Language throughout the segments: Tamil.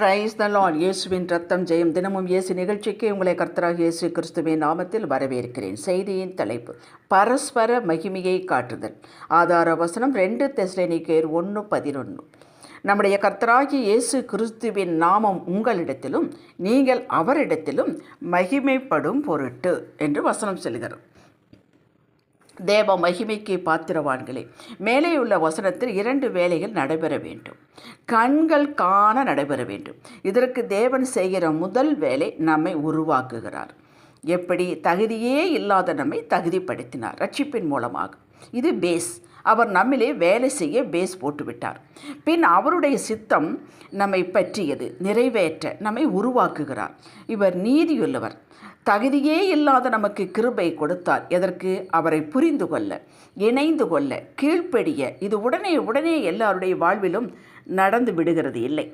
பிரைஸ் த லார்ட் இயேசுவின் ரத்தம் ஜெயம். தினமும் இயேசு நிகழ்ச்சிக்கு உங்களை கர்த்தராக இயேசு கிறிஸ்துவின் நாமத்தில் வரவேற்கிறேன். செய்தியின் தலைப்பு பரஸ்பர மகிமையை காட்டுதல். ஆதார வசனம் ரெண்டு தெஸ்லேனிக்கேர் ஒன்று பதினொன்று நம்முடைய கர்த்தராகி இயேசு கிறிஸ்துவின் நாமம் உங்களிடத்திலும் நீங்கள் அவரிடத்திலும் மகிமைப்படும் பொருட்டு என்று வசனம் செல்கிறோம் தேவ மகிமைக்கு பாத்திரவான்களே. மேலே உள்ள வசனத்தில் இரண்டு வேலைகள் நடைபெற வேண்டும். கண்கள் காண நடைபெற வேண்டும். இதற்கு தேவன் செய்கிற முதல் வேலை நம்மை உருவாக்குகிறார். எப்படி? தகுதியே இல்லாத நம்மை தகுதிப்படுத்தினார். ரட்சிப்பின் மூலமாக. இது பேஸ் அவர் நம்மிலே வேலை செய்ய பேஸ் போட்டுவிட்டார். பின் அவருடைய சித்தம் நம்மை பற்றியது நிறைவேற்ற நம்மை உருவாக்குகிறார். இவர் நீதியுள்ளவர். தகுதியே இல்லாத நமக்கு கிருபை கொடுத்தார். எதற்கு? அவரை புரிந்து கொள்ள இணைந்து கொள்ள கீழ்ப்படிய. இது உடனே உடனே எல்லாருடைய வாழ்விலும் நடந்து விடுகிறது இல்லை.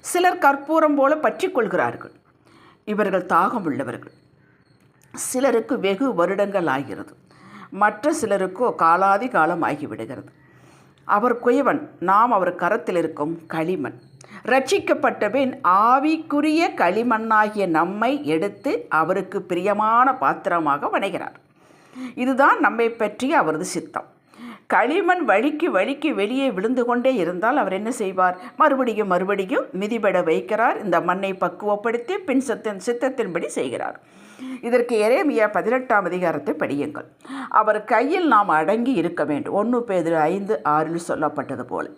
சிலர் கற்பூரம் போல பற்றி கொள்கிறார்கள். இவர்கள் தாகம் உள்ளவர்கள். சிலருக்கு வெகு வருடங்கள் ஆகிறது. மற்ற சிலருக்கோ காலாதி காலம் ஆகிவிடுகிறது. அவர் குயவன் நாம் அவர் கரத்தில் இருக்கும் களிமண். ரட்சிக்கப்பட்டபின் ஆவிக்குரிய களிமண்ணாகிய நம்மை எடுத்து அவருக்கு பிரியமான பாத்திரமாக வணைகிறார். இதுதான் நம்மை பற்றிய அவரது சித்தம். களிமண் வழிக்கு வழிக்கு வெளியே விழுந்து கொண்டே இருந்தால் அவர் என்ன செய்வார்? மறுபடியும் மறுபடியும் மிதிபட வைக்கிறார். இந்த மண்ணை பக்குவப்படுத்தி பின் சத்தின் சித்தத்தின்படி செய்கிறார். இதற்கு எரேமியா பதினெட்டாம் அதிகாரத்தை படியுங்கள். அவர் கையில் நாம் அடங்கி இருக்க வேண்டும். ஒன்று பேர் ஐந்து ஆறில் சொல்லப்பட்டது போல.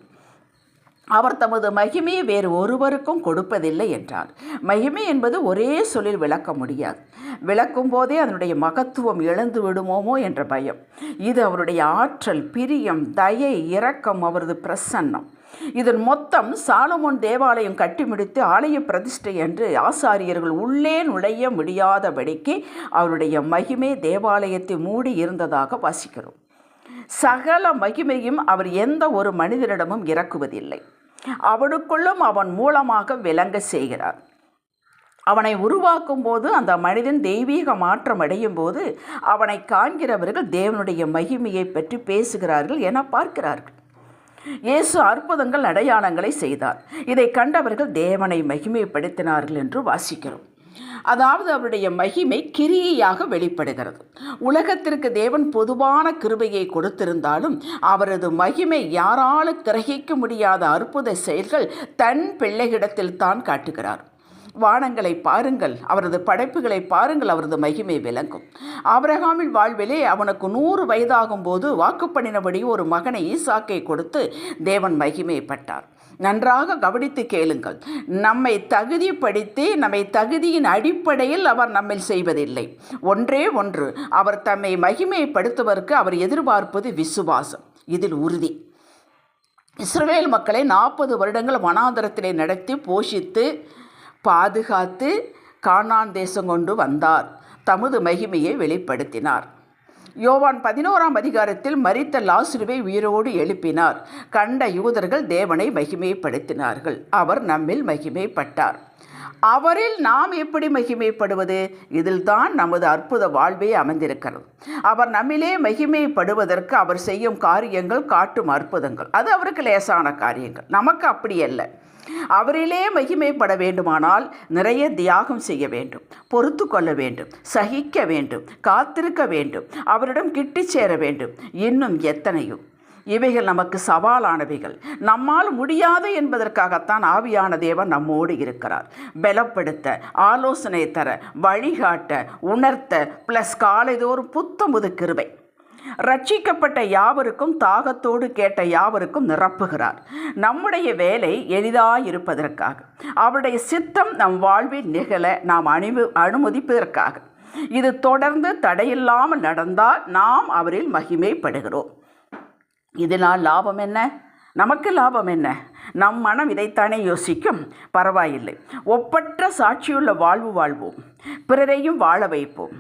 அவர் தமது மகிமையை வேறு ஒருவருக்கும் கொடுப்பதில்லை என்றார். மகிமை என்பது ஒரே சொல்லில் விளக்க முடியாது. விளக்கும் போதே அதனுடைய மகத்துவம் இழந்து விடுமோமோ என்ற பயம். இது அவருடைய ஆற்றல் பிரியம் தயை இரக்கம் அவரது பிரசன்னம். இதன் மொத்தம் சாலமோன் தேவாலயம் கட்டி முடித்து ஆலய பிரதிஷ்டை என்று ஆசாரியர்கள் உள்ளே நுழைய முடியாதபடிக்கு அவருடைய மகிமை தேவாலயத்தை மூடி இருந்ததாக வாசிக்கிறோம். சகல மகிமையும் அவர் எந்த ஒரு மனிதனிடமும் இறக்குவதில்லை. அவனுக்குள்ளும் அவன் மூலமாக விளங்க செய்கிறார். அவனை உருவாக்கும் போது அந்த மனிதன் தெய்வீக மாற்றம் அடையும் போது அவனை காண்கிறவர்கள் தேவனுடைய மகிமையை பற்றி பேசுகிறார்கள் என பார்க்கிறார்கள். இயேசு அற்புதங்கள் அடையாளங்களை செய்தார். இதை கண்டவர்கள் தேவனை மகிமைப்படுத்தினார்கள் என்று வாசிக்கிறோம். அதாவது அவருடைய மகிமை கிரியையாக வெளிப்படுகிறது. உலகத்திற்கு தேவன் பொதுவான கிருபையை கொடுத்திருந்தாலும் அவரது மகிமை யாராலும் கிரகிக்க முடியாத அற்புத செயல்கள் தன் பிள்ளைகளிடத்தில் தான் காட்டுகிறார். வானங்களை பாருங்கள் அவரது படைப்புகளை பாருங்கள் அவரது மகிமை விளங்கும். ஆபிரகாமின் வாழ்விலே அவனுக்கு நூறு வயதாகும் போது வாக்குப்பண்ணினபடி ஒரு மகனை ஈசாக்கை கொடுத்து தேவன் மகிமைப்பட்டார். நன்றாக கவனித்து கேளுங்கள் நம்மை தகுதிப்படுத்தி நம்மை தகுதியின் அடிப்படையில் அவர் நம்மில் செய்வதில்லை. ஒன்றே ஒன்று அவர் தம்மை மகிமைப்படுத்துவதற்கு அவர் எதிர்பார்ப்பது விசுவாசம். இதில் உறுதி. இஸ்ரவேல் மக்களை நாற்பது வருடங்கள் வனாந்தரத்திலே நடத்தி போஷித்து பாதுகாத்து கானான் தேசம் கொண்டு வந்தார். தமது மகிமையை வெளிப்படுத்தினார். யோவான் பதினோராம் அதிகாரத்தில் மறித்த லாசுருவை உயிரோடு எழுப்பினார். கண்ட யூதர்கள் தேவனை மகிமைப்படுத்தினார்கள். அவர் நம்மில் மகிமைப்பட்டார். அவரில் நாம் எப்படி மகிமைப்படுவது? இதில்தான் நமது அற்புத வாழ்வே அமைந்திருக்கிறது. அவர் நம்மிலே மகிமைப்படுவதற்கு அவர் செய்யும் காரியங்கள் காட்டும் அற்புதங்கள். அது அவருக்கு லேசான காரியங்கள். நமக்கு அப்படி அல்ல. அவரிலே மகிமைப்பட வேண்டுமானால் நிறைய தியாகம் செய்ய வேண்டும் பொறுத்து கொள்ள வேண்டும் சகிக்க வேண்டும் காத்திருக்க வேண்டும் அவரிடம் கிட்டி சேர வேண்டும். இன்னும் எத்தனையும் இவைகள் நமக்கு சவாலானவைகள். நம்மால் முடியாது என்பதற்காகத்தான் ஆவியான தேவன் நம்மோடு இருக்கிறார். பலப்படுத்த ஆலோசனை தர வழிகாட்ட உணர்த்த ப்ளஸ் காலைதோறும் புத்தமுது கிருவை ரட்சிக்கப்பட்ட யாவருக்கும் தாகத்தோடு கேட்ட யாவருக்கும் நிரப்புகிறார். நம்முடைய வேலை எளிதாயிருப்பதற்காக. அவருடைய சித்தம் நம் வாழ்வில் நிகழ நாம் அணிவு அனுமதிப்பதற்காக. இது தொடர்ந்து தடையில்லாமல் நடந்தால் நாம் அவரில் மகிமைப்படுகிறோம். இதனால் லாபம் என்ன? நமக்கு லாபம் என்ன? நம் மனம் இதைத்தானே யோசிக்கும். பரவாயில்லை. ஒப்பற்ற சாட்சியுள்ள வாழ்வு வாழ்வோம். பிறரையும் வாழ வைப்போம்.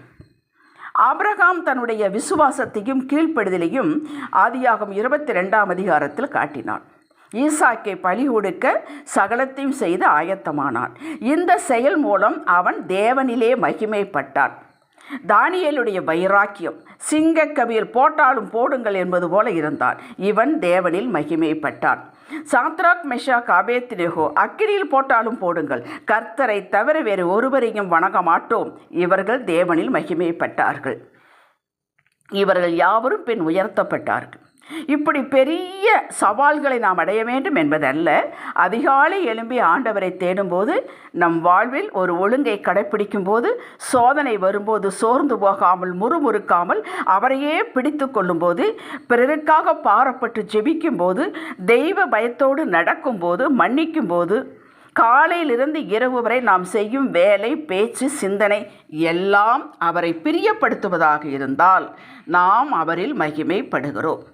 ஆபிரகாம் தன்னுடைய விசுவாசத்தையும் கீழ்ப்படுதலையும் ஆதியாகும் இருபத்தி ரெண்டாம் அதிகாரத்தில் காட்டினான். ஈசாக்கை பழி கொடுக்க சகலத்தையும் செய்து ஆயத்தமானான் இந்த செயல் மூலம் அவன் தேவனிலே மகிமைப்பட்டான். தானியலுடைய வைராக்கியம். சிங்கக்கவியில் போட்டாலும் போடுங்கள் என்பது போல இருந்தான். இவன் தேவனில் மகிமைப்பட்டான். சாத்ராக் மெஷா அபேத்நேகோ அக்கினியில் போட்டாலும் போடுங்கள். கர்த்தரை தவிர வேறு ஒருவரையும் வணங்க மாட்டோம் இவர்கள் தேவனில் மகிமைப்பட்டார்கள். இவர்கள் யாவரும் பின் உயர்த்தப்பட்டார்கள். இப்படி பெரிய சவால்களை நாம் அடைய வேண்டும் என்பதல்ல. அதிகாலை எழும்பி ஆண்டவரை தேடும்போது நம் வாழ்வில் ஒரு ஒழுங்கை கடைப்பிடிக்கும் போது சோதனை வரும்போது சோர்ந்து போகாமல் முறுமுறுக்காமல் அவரையே பிடித்து கொள்ளும்போது பிறருக்காக பாரப்பட்டு ஜெபிக்கும் போது தெய்வ பயத்தோடு நடக்கும்போது மன்னிக்கும் போது காலையிலிருந்து இரவு வரை நாம் செய்யும் வேலை பேச்சு சிந்தனை எல்லாம் அவரை பிரியப்படுத்துவதாக இருந்தால் நாம் அவரில் மகிமைப்படுகிறோம்.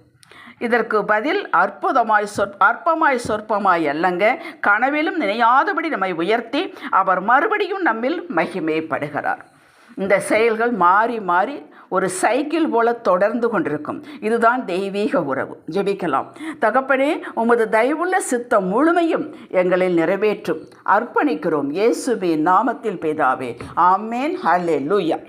இதற்கு பதில் அற்புதமாய் சொற் அற்பமாய் சொற்பமாய் அல்லங்க. கனவிலும் நினையாதபடி நம்மை உயர்த்தி அவர் மறுபடியும் நம்மில் மகிமைப்படுகிறார். இந்த செயல்கள் மாறி மாறி ஒரு சைக்கிள் போல தொடர்ந்து கொண்டிருக்கும். இதுதான் தெய்வீக உறவு. ஜெபிக்கலாம். தகப்பனே உமது தயவுள்ள சித்தம் முழுமையும் எங்களில் நிறைவேற்றும். அர்ப்பணிக்கிறோம். இயேசுவின் நாமத்தில் பேதாவே. ஆமேன். ஹலே லூயா